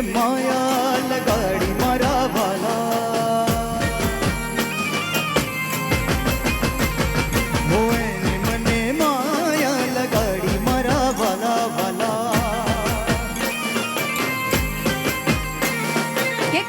મેં માયા લગાડી મારા વાલા હોને મને માયા લગાડી મારા વાલા. વાલા કે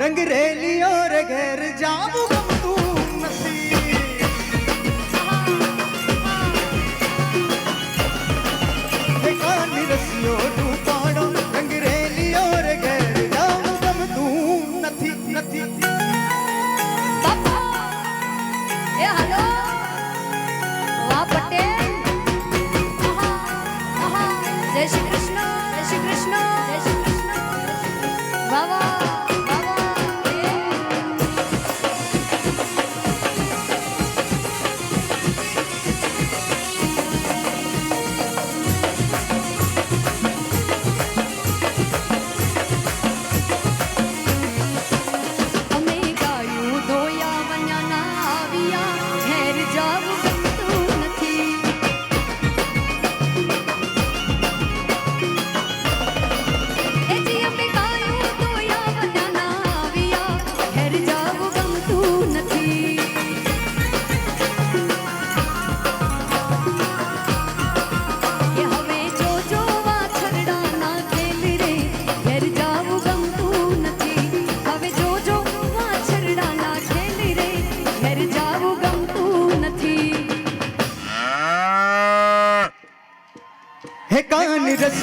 रंग रेलियों रे जाऊँगा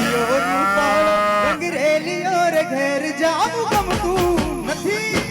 હે કાન રૂપાળો રંગ રેલિયો રે ઘેર જાવું ગમતું નથી.